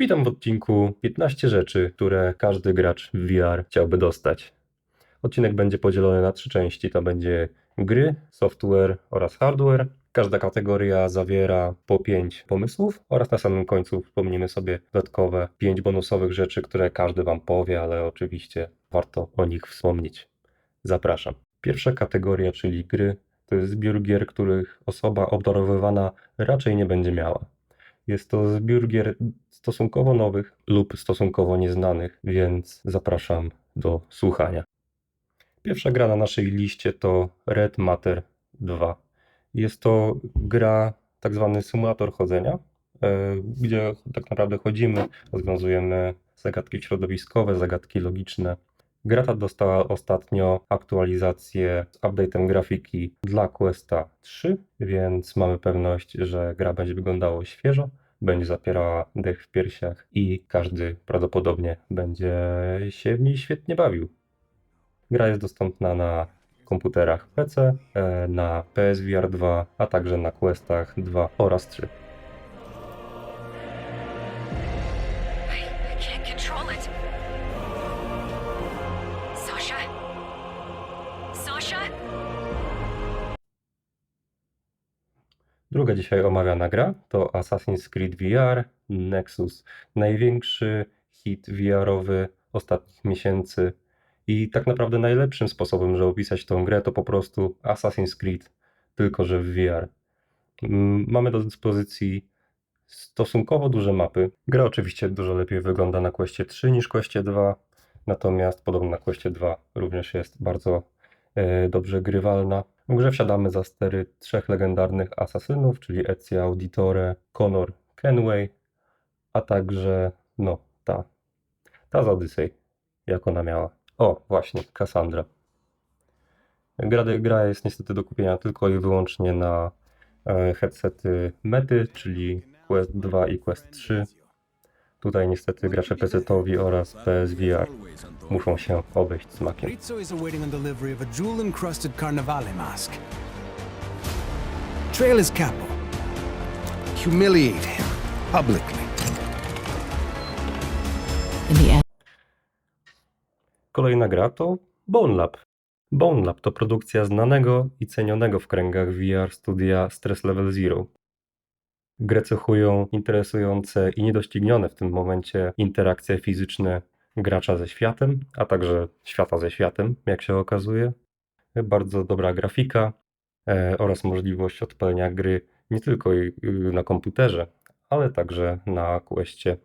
Witam w odcinku 15 rzeczy, które każdy gracz w VR chciałby dostać. Odcinek będzie podzielony na trzy części. To będzie gry, software oraz hardware. Każda kategoria zawiera po 5 pomysłów oraz na samym końcu wspomnimy sobie dodatkowe 5 bonusowych rzeczy, które każdy Wam powie, ale oczywiście warto o nich wspomnieć. Zapraszam. Pierwsza kategoria, czyli gry, to jest zbiór gier, których osoba obdarowywana raczej nie będzie miała. Jest to zbiór gier stosunkowo nowych lub stosunkowo nieznanych, więc zapraszam do słuchania. Pierwsza gra na naszej liście to Red Matter 2. Jest to gra, tak zwany symulator chodzenia, e, gdzie tak naprawdę chodzimy, rozwiązujemy zagadki środowiskowe, zagadki logiczne. Gra ta dostała ostatnio aktualizację z update'em grafiki dla Questa 3, więc mamy pewność, że gra będzie wyglądała świeżo, będzie zapierała dech w piersiach i każdy prawdopodobnie będzie się w niej świetnie bawił. Gra jest dostępna na komputerach PC, e, na PSVR 2, a także na Questach 2 oraz 3. Druga dzisiaj omawiana gra to Assassin's Creed VR Nexus. Największy hit VR-owy ostatnich miesięcy i tak naprawdę najlepszym sposobem, żeby opisać tą grę to po prostu Assassin's Creed, tylko że w VR. Mamy do dyspozycji stosunkowo duże mapy. Gra oczywiście dużo lepiej wygląda na Questie 3 niż Questie 2, natomiast podobno na Questie 2 również jest bardzo dobrze grywalna. W grze wsiadamy za stery trzech legendarnych asasynów, czyli Ezio Auditore, Connor Kenway, a także no ta, ta z Odyssey, jak ona miała. O, właśnie, Cassandra. Gra, gra jest niestety do kupienia tylko i wyłącznie na e, headsety Mety, czyli Quest 2 i Quest 3. Tutaj niestety gracze PC-towi oraz PSVR muszą się obejść smakiem. Rizzo is awaiting on delivery of a jewel-encrusted Carnivale mask. Trail his capo. Humiliate him publicly. In the end, Kolejna gra to Bone Lab. Bone Lab to produkcja znanego i cenionego w kręgach VR studia Stress Level Zero. Grę cechują interesujące i niedoścignione w tym momencie interakcje fizyczne gracza ze światem, a także świata ze światem, jak się okazuje. Bardzo dobra grafika e, oraz możliwość odpalenia gry nie tylko y, na komputerze, ale także na Questie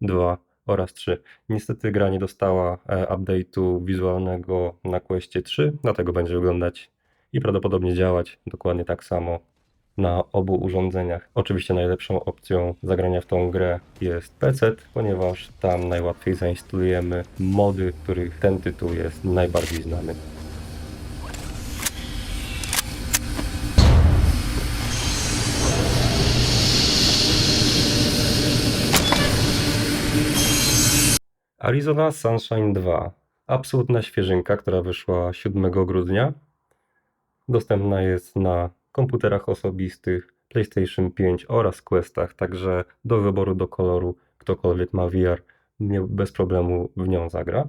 2 oraz 3. Niestety gra nie dostała e, update'u wizualnego na Questie 3, dlatego będzie wyglądać i prawdopodobnie działać dokładnie tak samo na obu urządzeniach. Oczywiście najlepszą opcją zagrania w tą grę jest PC, ponieważ tam najłatwiej zainstalujemy mody, których ten tytuł jest najbardziej znany. Arizona Sunshine 2. Absolutna świeżynka, która wyszła 7 grudnia. Dostępna jest na komputerach osobistych, PlayStation 5 oraz Questach, także do wyboru, do koloru, ktokolwiek ma VR, nie, bez problemu w nią zagra.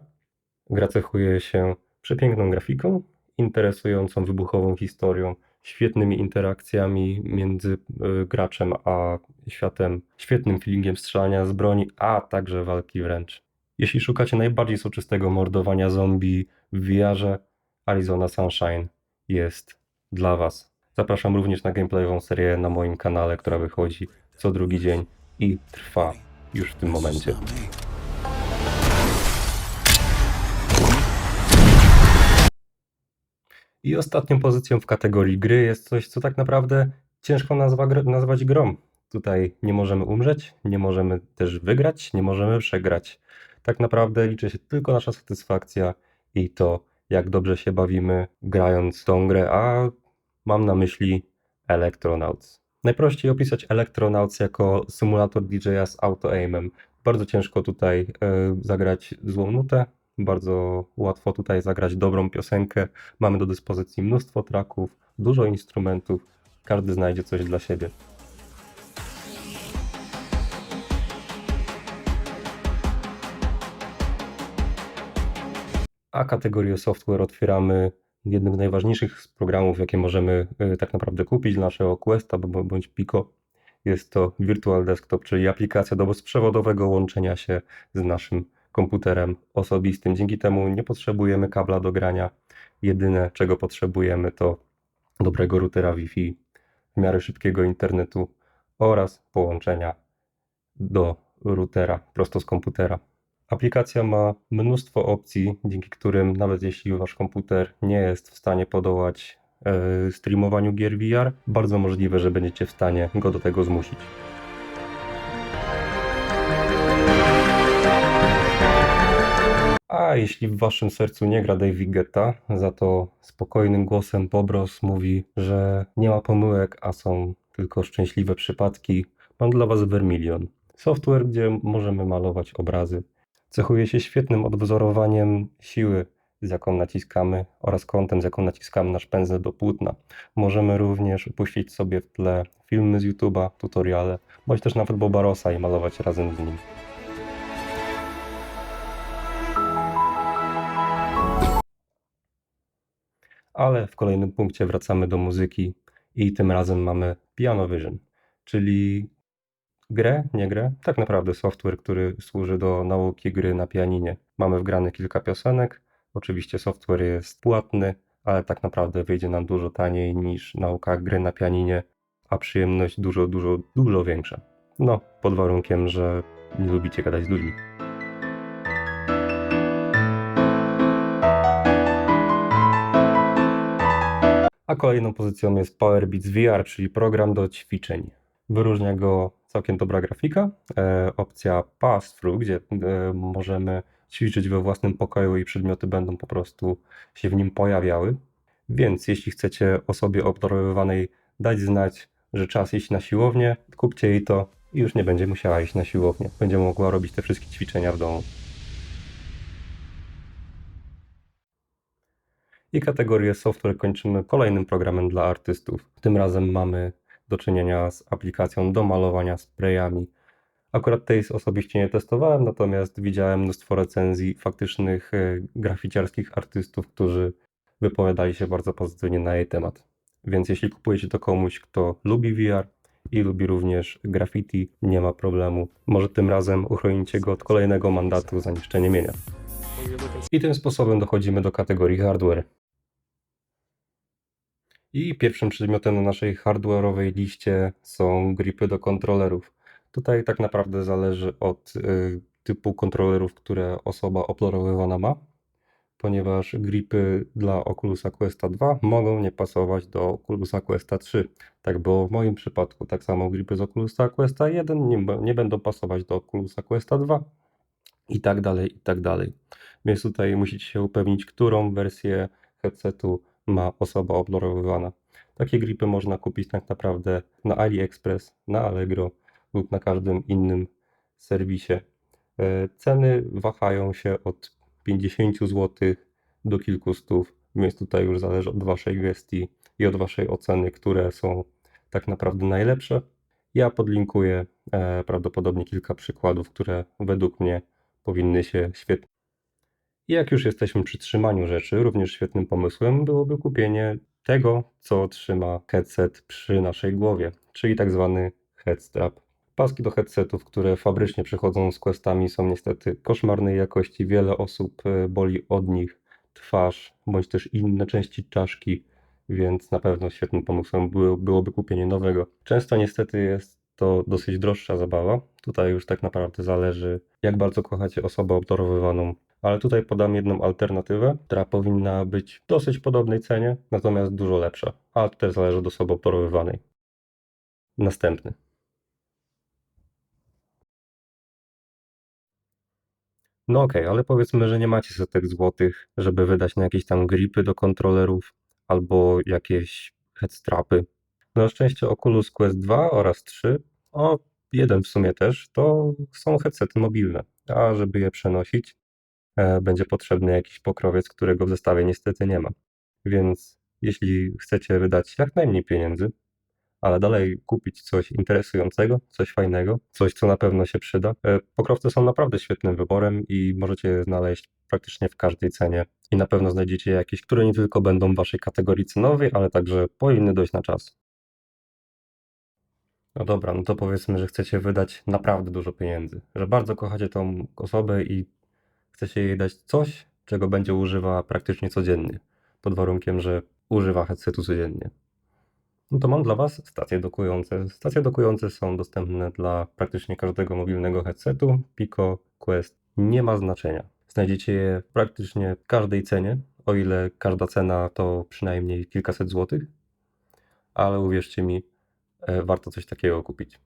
Gra cechuje się przepiękną grafiką, interesującą wybuchową historią, świetnymi interakcjami między y, graczem a światem, świetnym feelingiem strzelania z broni, a także walki wręcz. Jeśli szukacie najbardziej soczystego mordowania zombie w VR-ze, Arizona Sunshine jest dla Was. Zapraszam również na gameplayową serię na moim kanale, która wychodzi co drugi dzień i trwa już w tym momencie. I ostatnią pozycją w kategorii gry jest coś, co tak naprawdę ciężko nazwa, nazwać grą. Tutaj nie możemy umrzeć, nie możemy też wygrać, nie możemy przegrać. Tak naprawdę liczy się tylko nasza satysfakcja i to, jak dobrze się bawimy grając tą grę, a mam na myśli Electronauts. Najprościej opisać Electronauts jako symulator DJ-a z auto-aimem. Bardzo ciężko tutaj e, zagrać złą nutę, bardzo łatwo tutaj zagrać dobrą piosenkę. Mamy do dyspozycji mnóstwo traków, dużo instrumentów, każdy znajdzie coś dla siebie. A kategorię software otwieramy jednym z najważniejszych programów, jakie możemy y, tak naprawdę kupić dla naszego Questa bądź Pico. Jest to Virtual Desktop, czyli aplikacja do bezprzewodowego łączenia się z naszym komputerem osobistym. Dzięki temu nie potrzebujemy kabla do grania. Jedyne, czego potrzebujemy, to dobrego routera Wi-Fi, w miarę szybkiego internetu oraz połączenia do routera prosto z komputera. Aplikacja ma mnóstwo opcji, dzięki którym nawet jeśli wasz komputer nie jest w stanie podołać e, streamowaniu gier VR, bardzo możliwe, że będziecie w stanie go do tego zmusić. A jeśli w waszym sercu nie gra David Guetta, za to spokojnym głosem Bobros mówi, że nie ma pomyłek, a są tylko szczęśliwe przypadki, mam dla was Vermilion. Software, gdzie możemy malować obrazy. Cechuje się świetnym odwzorowaniem siły, z jaką naciskamy, oraz kątem, z jaką naciskamy nasz pędzel do płótna. Możemy również puścić sobie w tle filmy z YouTube'a, tutoriale, bądź też nawet Boba Rossa i malować razem z nim. Ale w kolejnym punkcie wracamy do muzyki i tym razem mamy Piano Vision, czyli grę, nie grę, tak naprawdę software, który służy do nauki gry na pianinie. Mamy wgrane kilka piosenek, oczywiście software jest płatny, ale tak naprawdę wyjdzie nam dużo taniej niż nauka gry na pianinie, a przyjemność dużo, dużo, dużo większa. No, pod warunkiem, że nie lubicie gadać z ludźmi. A kolejną pozycją jest Powerbeats VR, czyli program do ćwiczeń. Wyróżnia go całkiem dobra grafika, e, opcja pass-through, gdzie e, możemy ćwiczyć we własnym pokoju i przedmioty będą po prostu się w nim pojawiały. Więc jeśli chcecie osobie obdarowywanej dać znać, że czas iść na siłownię, kupcie jej to i już nie będzie musiała iść na siłownię. Będzie mogła robić te wszystkie ćwiczenia w domu. I kategorię software kończymy kolejnym programem dla artystów. Tym razem mamy do czynienia z aplikacją do malowania sprayami. Akurat tej osobiście nie testowałem, natomiast widziałem mnóstwo recenzji faktycznych e, graficiarskich artystów, którzy wypowiadali się bardzo pozytywnie na jej temat. Więc jeśli kupujecie to komuś, kto lubi VR i lubi również graffiti, nie ma problemu. Może tym razem uchronicie go od kolejnego mandatu za niszczenie mienia. I tym sposobem dochodzimy do kategorii hardware. I pierwszym przedmiotem na naszej hardware'owej liście są gripy do kontrolerów. Tutaj tak naprawdę zależy od y, typu kontrolerów, które osoba obdarowywana ma, ponieważ gripy dla Oculusa Questa 2 mogą nie pasować do Oculusa Questa 3. Tak było w moim przypadku. Tak samo gripy z Oculusa Questa 1 nie, nie będą pasować do Oculusa Questa 2 i tak dalej, i tak dalej. Więc tutaj musicie się upewnić, którą wersję headsetu ma osoba obdarowywana. Takie gripy można kupić tak naprawdę na AliExpress, na Allegro lub na każdym innym serwisie. E, Ceny wahają się od 50 zł do kilku stów, więc tutaj już zależy od Waszej gestii i od Waszej oceny, które są tak naprawdę najlepsze. Ja podlinkuję e, prawdopodobnie kilka przykładów, które według mnie powinny się świetnie. I jak już jesteśmy przy trzymaniu rzeczy, również świetnym pomysłem byłoby kupienie tego, co trzyma headset przy naszej głowie, czyli tak zwany headstrap. Paski do headsetów, które fabrycznie przychodzą z questami, są niestety koszmarnej jakości. Wiele osób e, boli od nich twarz, bądź też inne części czaszki, więc na pewno świetnym pomysłem było, byłoby kupienie nowego. Często niestety jest to dosyć droższa zabawa. Tutaj już tak naprawdę zależy, jak bardzo kochacie osobę obdarowywaną. Ale tutaj podam jedną alternatywę, która powinna być w dosyć podobnej cenie, natomiast dużo lepsza. Ale to też zależy od osoby obdarowywanej. Następny. No okej, ale powiedzmy, że nie macie setek złotych, żeby wydać na jakieś tam gripy do kontrolerów albo jakieś headstrapy. Na szczęście Oculus Quest 2 oraz 3, o jeden w sumie też, to są headsety mobilne, a żeby je przenosić, będzie potrzebny jakiś pokrowiec, którego w zestawie niestety nie ma. Więc jeśli chcecie wydać jak najmniej pieniędzy, ale dalej kupić coś interesującego, coś fajnego, coś, co na pewno się przyda. E, Pokrowce są naprawdę świetnym wyborem i możecie je znaleźć praktycznie w każdej cenie i na pewno znajdziecie jakieś, które nie tylko będą w waszej kategorii cenowej, ale także powinny dojść na czas. No dobra, no to powiedzmy, że chcecie wydać naprawdę dużo pieniędzy, że bardzo kochacie tą osobę i chcecie jej dać coś, czego będzie używała praktycznie codziennie, pod warunkiem, że używa headsetu codziennie. No to mam dla Was stacje dokujące. Stacje dokujące są dostępne dla praktycznie każdego mobilnego headsetu. Pico, Quest nie ma znaczenia. Znajdziecie je praktycznie każdej cenie, o ile każda cena to przynajmniej kilkaset złotych, ale uwierzcie mi, e, warto coś takiego kupić.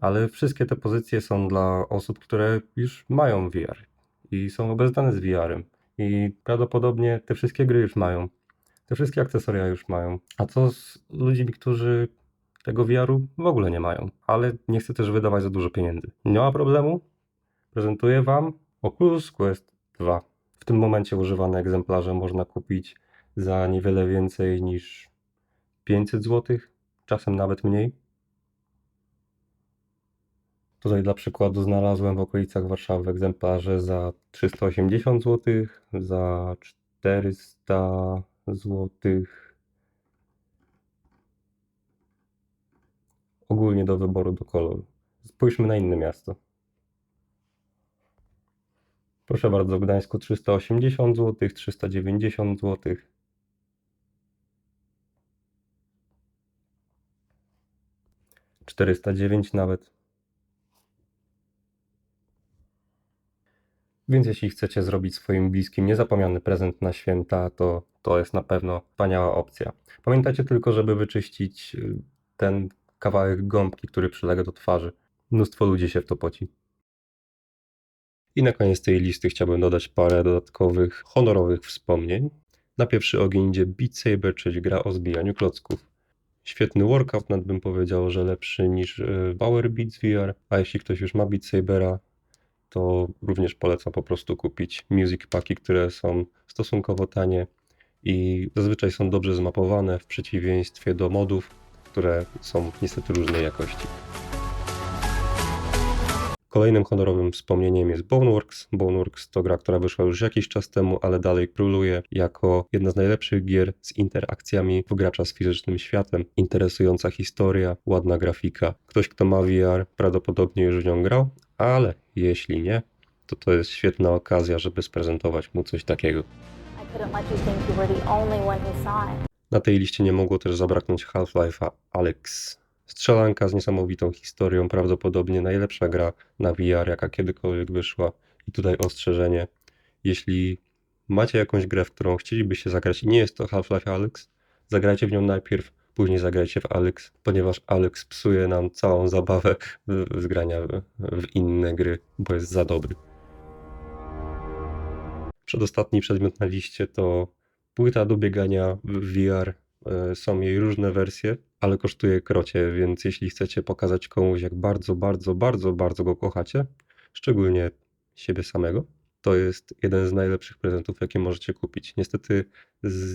Ale wszystkie te pozycje są dla osób, które już mają VR i są obeznane z VR-em. I prawdopodobnie te wszystkie gry już mają. Te wszystkie akcesoria już mają. A co z ludźmi, którzy tego VR-u w ogóle nie mają, ale nie chcę też wydawać za dużo pieniędzy. Nie ma problemu. Prezentuję Wam Oculus Quest 2. W tym momencie używane egzemplarze można kupić za niewiele więcej niż 500 zł, czasem nawet mniej. Tutaj dla przykładu znalazłem w okolicach Warszawy egzemplarze za 380 zł, za 400 zł. Ogólnie do wyboru do koloru. Spójrzmy na inne miasto. Proszę bardzo, w Gdańsku 380 zł, 390 zł. Czterysta dziewięć nawet. Więc jeśli chcecie zrobić swoim bliskim niezapomniany prezent na święta, to to jest na pewno wspaniała opcja. Pamiętajcie tylko, żeby wyczyścić y, ten kawałek gąbki, który przylega do twarzy. Mnóstwo ludzi się w to poci. I na koniec tej listy chciałbym dodać parę dodatkowych, honorowych wspomnień. Na pierwszy ogień idzie Beat Saber, czyli gra o zbijaniu klocków. Świetny workout, nawet bym powiedział, że lepszy niż y, Power Beats VR, a jeśli ktoś już ma Beat Sabera, to również polecam po prostu kupić music packi, które są stosunkowo tanie i zazwyczaj są dobrze zmapowane w przeciwieństwie do modów, które są niestety różnej jakości. Kolejnym honorowym wspomnieniem jest Boneworks. Boneworks to gra, która wyszła już jakiś czas temu, ale dalej króluje jako jedna z najlepszych gier z interakcjami gracza z fizycznym światem. Interesująca historia, ładna grafika. Ktoś, kto ma VR, prawdopodobnie już w nią grał, ale jeśli nie, to to jest świetna okazja, żeby sprezentować mu coś takiego. Na tej liście nie mogło też zabraknąć Half-Life'a Alex. Strzelanka z niesamowitą historią, prawdopodobnie najlepsza gra na VR, jaka kiedykolwiek wyszła. I tutaj ostrzeżenie, jeśli macie jakąś grę, w którą chcielibyście zagrać i nie jest to Half-Life Alex, zagrajcie w nią najpierw, później zagrajcie w Alex, ponieważ Alex psuje nam całą zabawę z grania w, w inne gry, bo jest za dobry. Przedostatni przedmiot na liście to płyta do biegania w VR. E, Są jej różne wersje, ale kosztuje krocie, więc jeśli chcecie pokazać komuś, jak bardzo, bardzo, bardzo, bardzo go kochacie, szczególnie siebie samego, to jest jeden z najlepszych prezentów, jakie możecie kupić. Niestety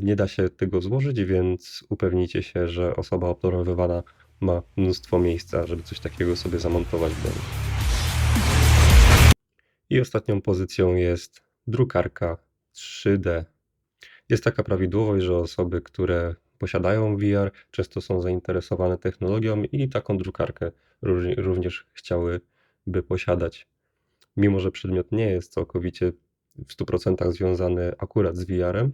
nie da się tego złożyć, więc upewnijcie się, że osoba obdarowywana ma mnóstwo miejsca, żeby coś takiego sobie zamontować w domu. I ostatnią pozycją jest drukarka 3D. Jest taka prawidłowość, że osoby, które posiadają VR, często są zainteresowane technologią i taką drukarkę również chciałyby posiadać. Mimo, że przedmiot nie jest całkowicie w 100% związany akurat z VR-em,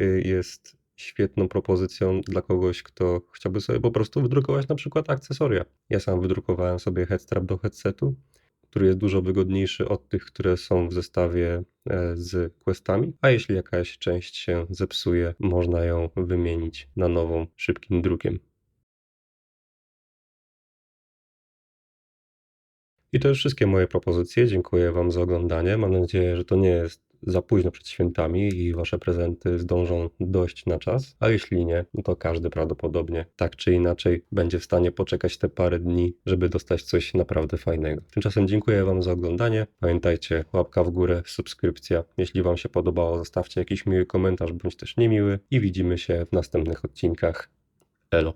y, jest świetną propozycją dla kogoś, kto chciałby sobie po prostu wydrukować na przykład akcesoria. Ja sam wydrukowałem sobie headstrap do headsetu, który jest dużo wygodniejszy od tych, które są w zestawie e, z questami, a jeśli jakaś część się zepsuje, można ją wymienić na nową szybkim drukiem. I to już wszystkie moje propozycje. Dziękuję Wam za oglądanie. Mam nadzieję, że to nie jest za późno przed świętami i Wasze prezenty zdążą dojść na czas. A jeśli nie, no to każdy prawdopodobnie tak czy inaczej będzie w stanie poczekać te parę dni, żeby dostać coś naprawdę fajnego. Tymczasem dziękuję Wam za oglądanie. Pamiętajcie, łapka w górę, subskrypcja. Jeśli Wam się podobało, zostawcie jakiś miły komentarz bądź też niemiły i widzimy się w następnych odcinkach. Elo.